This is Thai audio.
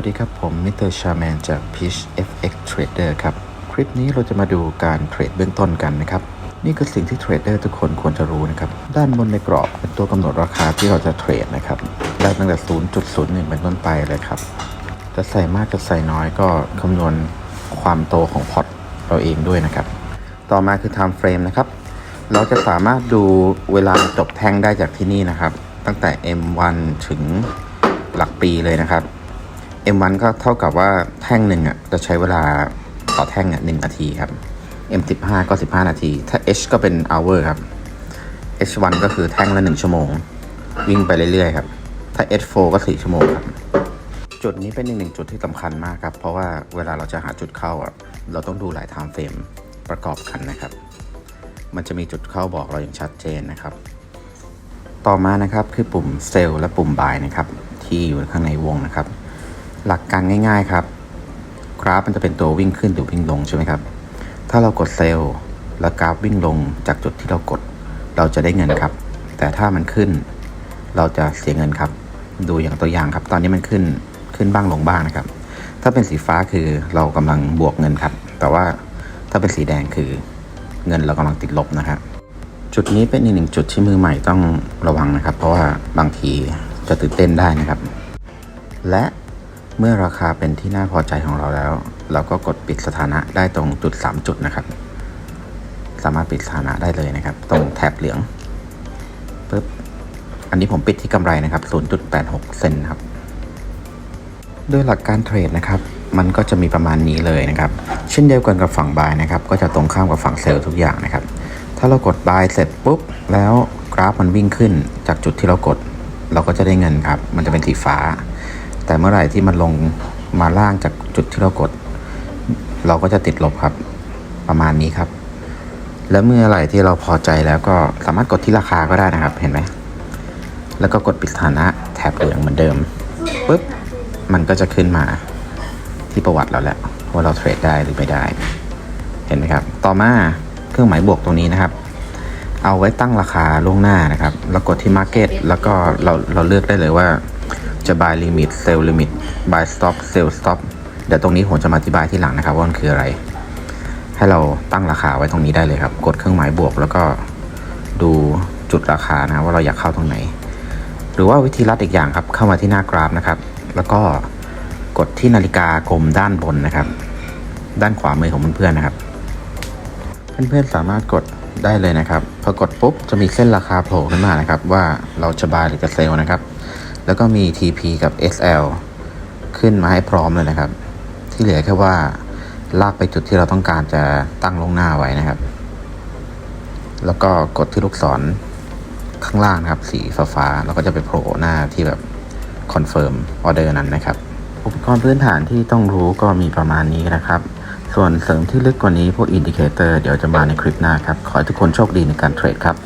วัสดีครับ ผมมิสเตอร์ชาแมนจาก Pitch FX Trader ครับ คลิปนี้เราจะมาดูการเทรดเบื้องต้นกันนะครับ นี่คือสิ่งที่เทรดเดอร์ทุกคนควรจะรู้นะครับ ด้านบนในกรอบเป็นตัวกำหนดราคาที่เราจะเทรดนะครับได้ตั้งแต่ 0.01 เป็นต้นไปเลยครับ จะใส่มากจะใส่น้อยก็คำนวณความโตของพอร์ตเราเองด้วยนะครับ ต่อมาคือ time frame นะครับ เราจะสามารถดูเวลาจบแท่งได้จากที่นี่นะครับ ตั้งแต่ M1 ถึงหลักปีเลยนะครับ M1 ก็เท่ากับว่าแท่งหนึ่งอะจะใช้เวลาต่อแท่งอะหนึ่งนาทีครับ M15 ก็ 15 นาที ถ้า H ก็เป็น hour ครับ H1 ก็คือแท่งละ 1 ชั่วโมง วิ่งไปเรื่อยๆครับ ถ้า H4 ก็ 4 ชั่วโมงครับ จุดนี้เป็นอีกหนึ่งจุดที่สำคัญมากครับ เพราะว่าเวลาเราจะหาจุดเข้าอะเราต้องดูหลาย time frame ประกอบกันนะครับ มันจะมีจุดเข้าบอกเราอย่างชัดเจนนะครับ ต่อมานะครับคือปุ่มเซลล์และปุ่มบายนะครับ ที่อยู่ข้างในวงนะครับ หลักการง่าย ๆครับ กราฟมันจะเป็นตัววิ่งขึ้นหรือวิ่งลงใช่ไหมครับ ถ้าเรากดเซลล์แล้วกราฟวิ่งลงจากจุดที่เรากด เราจะได้เงินครับ แต่ถ้ามันขึ้น เราจะเสียเงินครับ ดูอย่างตัวอย่างครับ ตอนนี้มันขึ้นขึ้นบ้างลงบ้างนะครับ ถ้าเป็นสีฟ้าคือเรากำลังบวกเงินครับ แต่ว่าถ้าเป็นสีแดงคือเงินเรากำลังติดลบนะครับจุดนี้เป็นอีกหนึ่งจุดที่มือใหม่ต้องระวังนะครับ เพราะว่าบางทีจะตื่นเต้นได้นะครับ และ เมื่อราคาเป็นที่น่าพอใจของเราแล้ว เราก็กดปิดสถานะได้ตรงจุด 3 จุดนะครับ สามารถปิดสถานะได้เลยนะครับ ตรงแถบเหลืองปึ๊บอันนี้ผมปิดที่กำไรนะครับ 0.86 เซนครับโดยหลักการเทรดนะครับ มันก็จะมีประมาณนี้เลยนะครับ เช่นเดียวกันกับฝั่งบายนะครับ ก็จะตรงข้ามกับฝั่งเซลล์ทุกอย่างนะครับ ถ้าเรากด buy เสร็จปุ๊บ แล้วกราฟมันวิ่งขึ้นจากจุดที่เรากด เราก็จะได้เงินครับ มันจะเป็นสีฟ้า แต่เมื่อไหร่ที่มันลงมาล่างจากจุดที่เรากด เราก็จะติดลบครับ ประมาณนี้ครับ แล้วเมื่อไหร่ที่เราพอใจแล้วก็สามารถกดที่ราคาก็ได้นะครับ เห็นไหมแล้วก็กดปิดสถานะแถบเหลืองเหมือนเดิมปุ๊บมันก็จะขึ้นมาที่ประวัติเราแล้วว่าเราเทรดได้หรือไม่ได้ เห็นไหมครับ ต่อมาเครื่องหมายบวกตรงนี้นะครับ เอาไว้ตั้งราคาล่วงหน้านะครับ แล้วกดที่ Market แล้วก็เราเราเลือกได้เลยว่า จะ buy limit sell limit buy stop sell stop เดี๋ยวตรงนี้ผมจะมาอธิบายที่หลังนะครับว่ามันคืออะไร ให้เราตั้งราคาไว้ตรงนี้ได้เลยครับ กดเครื่องหมายบวก แล้วก็ดูจุดราคานะว่าเราอยากเข้าตรงไหน หรือว่าวิธีลัดอีกอย่างครับ เข้ามาที่หน้ากราฟนะครับ แล้วก็กดที่นาฬิกากลมด้านบนนะครับ ด้านขวามือของเพื่อนๆนะครับ เพื่อนๆสามารถกดได้เลยนะครับ พอกดปุ๊บจะมีเส้นราคาโผล่ขึ้นมานะครับ ว่าเราจะบายหรือจะเซลล์นะครับ แล้วก็มี TP กับ SL ขึ้นมาให้พร้อมเลยนะครับ ที่เหลือแค่ว่าลากไปจุดที่เราต้องการจะตั้งลงหน้าไว้นะครับ แล้วก็กดที่ลูกศรข้างล่างนะครับ สีฟ้าๆแล้วก็จะไปโผล่หน้าที่แบบคอนเฟิร์มออเดอร์นั้นนะครับ อุปกรณ์พื้นฐานที่ต้องรู้ก็มีประมาณนี้นะครับ ส่วนเสริมที่ลึกกว่านี้พวกอินดิเคเตอร์เดี๋ยวจะมาในคลิปหน้าครับ ขอให้ทุกคนโชคดีในการเทรดครับ